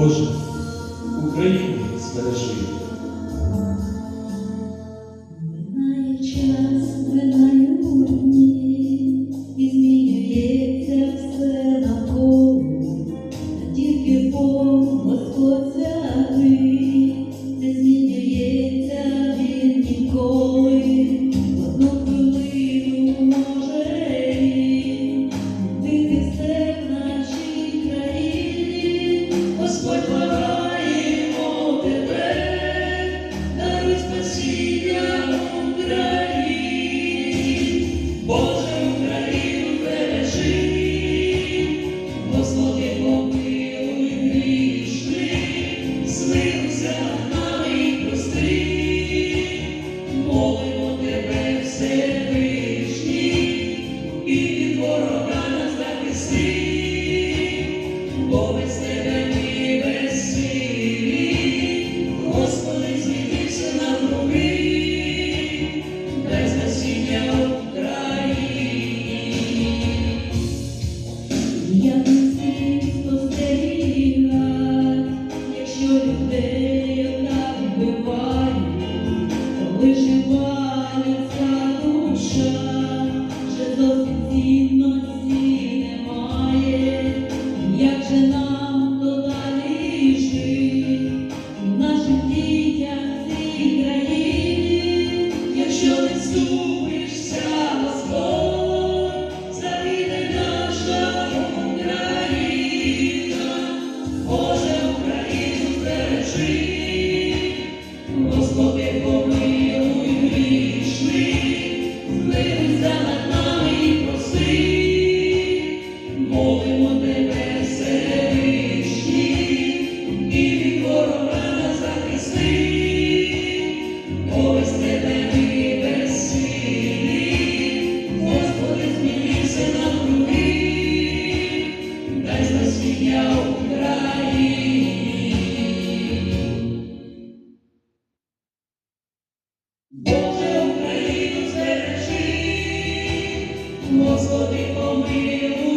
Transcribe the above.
Боже, Україну збережи. Минає час, минає дні, і змінюється все навколо, тільки Бог. Oh, Боже Україну, серчи, Господи помилуй.